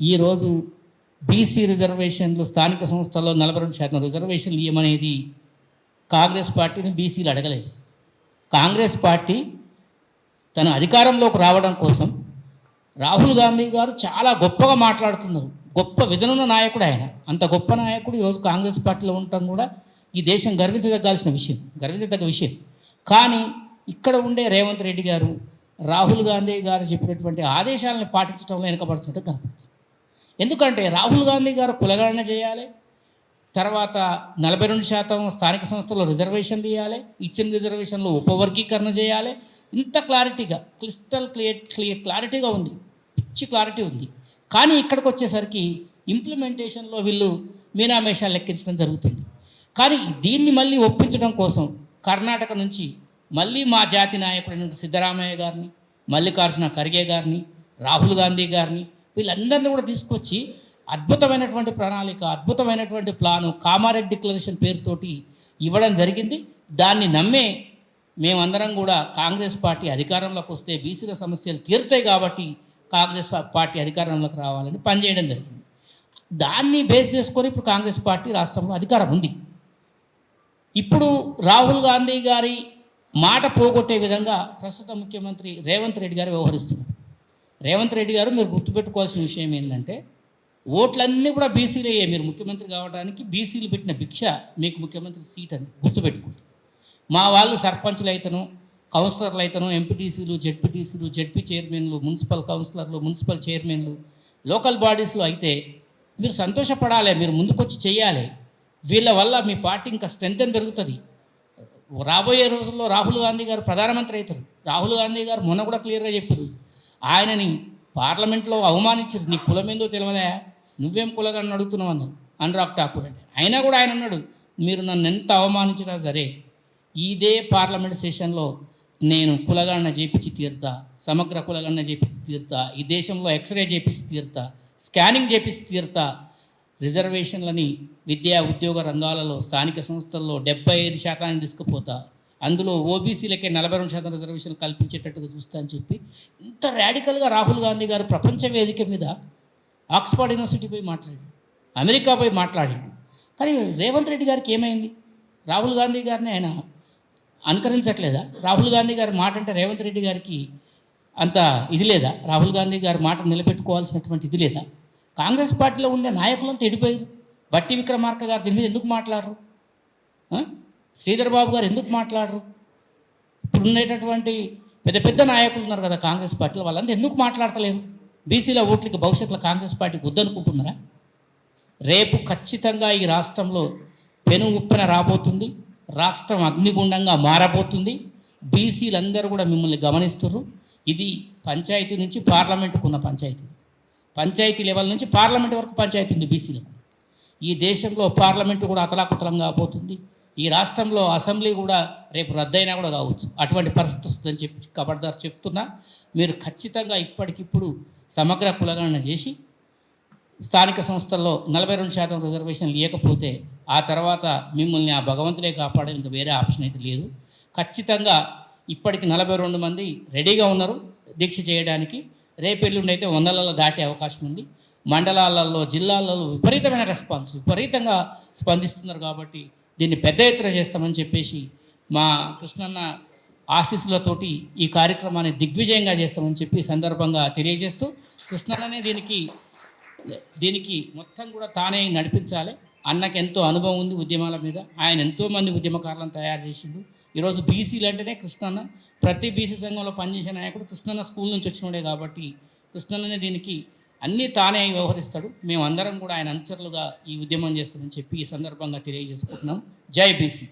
ఈరోజు బీసీ రిజర్వేషన్లు స్థానిక సంస్థల్లో నలభై రెండు శాతం రిజర్వేషన్లు ఇవ్వమనేది కాంగ్రెస్ పార్టీని బీసీలు అడగలేదు. కాంగ్రెస్ పార్టీ తన అధికారంలోకి రావడం కోసం రాహుల్ గాంధీ గారు చాలా గొప్పగా మాట్లాడుతున్నారు. గొప్ప విజనున్న నాయకుడు ఆయన. అంత గొప్ప నాయకుడు ఈరోజు కాంగ్రెస్ పార్టీలో ఉండటం కూడా ఈ దేశం గర్వించదగ్గాల్సిన విషయం. గర్వించదగ్గ విషయం. కానీ ఇక్కడ ఉండే రేవంత్ రెడ్డి గారు రాహుల్ గాంధీ గారు చెప్పినటువంటి ఆదేశాలను పాటించడంలో వెనుకబడుతున్నట్టు కనపడుతుంది. ఎందుకంటే రాహుల్ గాంధీ గారు కులగణన చేయాలి తర్వాత నలభై రెండు శాతం స్థానిక సంస్థల్లో రిజర్వేషన్ తీయాలి ఇచ్చిన రిజర్వేషన్లు ఉపవర్గీకరణ చేయాలి. ఇంత క్లారిటీగా క్లిస్టల్ క్లియర్ క్లియర్ క్లారిటీగా ఉంది పిచ్చి క్లారిటీ ఉంది. కానీ ఇక్కడికి వచ్చేసరికి ఇంప్లిమెంటేషన్లో వీళ్ళు మీనామేషాలు లెక్కించడం జరుగుతుంది. కానీ దీన్ని మళ్ళీ ఒప్పించడం కోసం కర్ణాటక నుంచి మళ్ళీ మా జాతి నాయకుడైన సిద్ధరామయ్య గారిని మల్లికార్జున ఖర్గే గారిని రాహుల్ గాంధీ గారిని వీళ్ళందరినీ కూడా తీసుకొచ్చి అద్భుతమైనటువంటి ప్రణాళిక అద్భుతమైనటువంటి ప్లాను కామారెడ్డి డిక్లరేషన్ పేరుతోటి ఇవ్వడం జరిగింది. దాన్ని నమ్మే మేమందరం కూడా కాంగ్రెస్ పార్టీ అధికారంలోకి వస్తే బీసీల సమస్యలు తీరుతాయి కాబట్టి కాంగ్రెస్ పార్టీ అధికారంలోకి రావాలని పనిచేయడం జరిగింది. దాన్ని బేస్ చేసుకొని ఇప్పుడు కాంగ్రెస్ పార్టీ రాష్ట్రంలో అధికారం ఉంది. ఇప్పుడు రాహుల్ గాంధీ గారి మాట పోగొట్టే విధంగా ప్రస్తుత ముఖ్యమంత్రి రేవంత్ రెడ్డి గారు వ్యవహరిస్తున్నారు. రేవంత్ రెడ్డి గారు మీరు గుర్తుపెట్టుకోవాల్సిన విషయం ఏంటంటే ఓట్లన్నీ కూడా బీసీలు అయ్యాయి మీరు ముఖ్యమంత్రి కావడానికి బీసీలు పెట్టిన భిక్ష మీకు ముఖ్యమంత్రి సీట్ అని గుర్తుపెట్టుకోండి. మా వాళ్ళు సర్పంచ్లు అయితేను కౌన్సిలర్లు అయితేను ఎంపీటీసీలు జెడ్పీటీసీలు జెడ్పీ చైర్మన్లు మున్సిపల్ కౌన్సిలర్లు మున్సిపల్ చైర్మన్లు లోకల్ బాడీస్లో అయితే మీరు సంతోషపడాలి మీరు ముందుకొచ్చి చేయాలి వీళ్ళ వల్ల మీ పార్టీ ఇంకా స్ట్రెంత్ పెరుగుతుంది రాబోయే రోజుల్లో రాహుల్ గాంధీ గారు ప్రధానమంత్రి అవుతారు. రాహుల్ గాంధీ గారు మొన్న కూడా క్లియర్గా చెప్పారు. ఆయనని పార్లమెంట్లో అవమానించారు. నీ కులం ఏందో తెలియదా నువ్వేం కులగాన్ని అడుగుతున్నావు అన్నారు అనురాగ్ ఠాకూర్ అంటే. అయినా కూడా ఆయన అన్నాడు మీరు నన్ను ఎంత అవమానించినా సరే ఇదే పార్లమెంట్ సెషన్లో నేను కులగణన చేపించి తీరుతా సమగ్ర కులగణన చేపించి తీరుతా ఈ దేశంలో ఎక్స్రే చేపించి తీరుతా స్కానింగ్ చేపించి తీరుతా రిజర్వేషన్లని విద్యా ఉద్యోగ రంగాలలో స్థానిక సంస్థల్లో డెబ్బై ఐదు శాతాన్ని తీసుకుపోతా అందులో ఓబీసీలకే నలభై రెండు శాతం రిజర్వేషన్ కల్పించేటట్టుగా చూస్తా అని చెప్పి ఇంత ర్యాడికల్గా రాహుల్ గాంధీ గారు ప్రపంచ వేదిక మీద ఆక్స్ఫర్డ్ యూనివర్సిటీ పోయి మాట్లాడాడు. అమెరికా పోయి మాట్లాడిండు. కానీ రేవంత్ రెడ్డి గారికి ఏమైంది? రాహుల్ గాంధీ గారిని ఆయన అనుకరించట్లేదా? రాహుల్ గాంధీ గారి మాట అంటే రేవంత్ రెడ్డి గారికి అంత ఇది లేదా? రాహుల్ గాంధీ గారి మాట నిలబెట్టుకోవాల్సినటువంటి ఇది లేదా? కాంగ్రెస్ పార్టీలో ఉండే నాయకులంతా ఎడిపోయారు. బట్టి విక్రమార్క గారు దీని మీద ఎందుకు మాట్లాడరు? శ్రీధర్ బాబు గారు ఎందుకు మాట్లాడరు? ఇప్పుడు ఉండేటటువంటి పెద్ద పెద్ద నాయకులు ఉన్నారు కదా కాంగ్రెస్ పార్టీలో వాళ్ళంతా ఎందుకు మాట్లాడతలేదు బీసీల ఓట్లకి భవిష్యత్తులో కాంగ్రెస్ పార్టీకి వద్దనుకుంటున్నారా రేపు ఖచ్చితంగా ఈ రాష్ట్రంలో పెను ఉప్పెన రాబోతుంది రాష్ట్రం అగ్నిగుండంగా మారబోతుంది. బీసీలందరూ కూడా మిమ్మల్ని గమనిస్తున్నారు ఇది పంచాయతీ నుంచి పార్లమెంటుకు ఉన్న పంచాయతీ. పంచాయతీ లెవెల్ నుంచి పార్లమెంట్ వరకు పంచాయతీ ఉంది బీసీలకు. ఈ దేశంలో పార్లమెంటు కూడా అతలాకుతలం కాబోతుంది ఈ రాష్ట్రంలో అసెంబ్లీ కూడా రేపు రద్దయినా కూడా కావచ్చు. అటువంటి పరిస్థితి వస్తుందని చెప్పి కబడ్దారు చెప్తున్నా. మీరు ఖచ్చితంగా ఇప్పటికిప్పుడు సమగ్ర కులగణన చేసి స్థానిక సంస్థల్లో నలభై రెండు శాతం రిజర్వేషన్ లేకపోతే ఆ తర్వాత మిమ్మల్ని ఆ భగవంతుడే కాపాడే ఇంకా వేరే ఆప్షన్ అయితే లేదు. ఖచ్చితంగా ఇప్పటికి నలభై రెండు మంది రెడీగా ఉన్నారు దీక్ష చేయడానికి. రేపెల్లుండి అయితే వందలలో దాటే అవకాశం ఉంది. మండలాలలో జిల్లాలలో విపరీతమైన రెస్పాన్స్ విపరీతంగా స్పందిస్తున్నారు కాబట్టి దీన్ని పెద్ద ఎత్తున చేస్తామని చెప్పేసి మా కృష్ణన్న ఆశీస్సులతోటి ఈ కార్యక్రమాన్ని దిగ్విజయంగా చేస్తామని చెప్పి సందర్భంగా తెలియజేస్తూ కృష్ణన్ననే దీనికి దీనికి మొత్తం కూడా తానే నడిపించాలి. అన్నకి ఎంతో అనుభవం ఉంది ఉద్యమాల మీద. ఆయన ఎంతోమంది ఉద్యమకారులను తయారు చేసిండు. ఈరోజు బీసీలు అంటేనే కృష్ణన్న. ప్రతి బీసీ సంఘంలో పనిచేసే నాయకుడు కృష్ణన్న స్కూల్ నుంచి వచ్చినోడే కాబట్టి కృష్ణన్ననే దీనికి అన్నీ తానే వ్యవహరిస్తాడు. మేమందరం కూడా ఆయన అనుచరులుగా ఈ ఉద్యమం చేస్తామని చెప్పి ఈ సందర్భంగా తెలియజేసుకుంటున్నాం. జై బీసీ.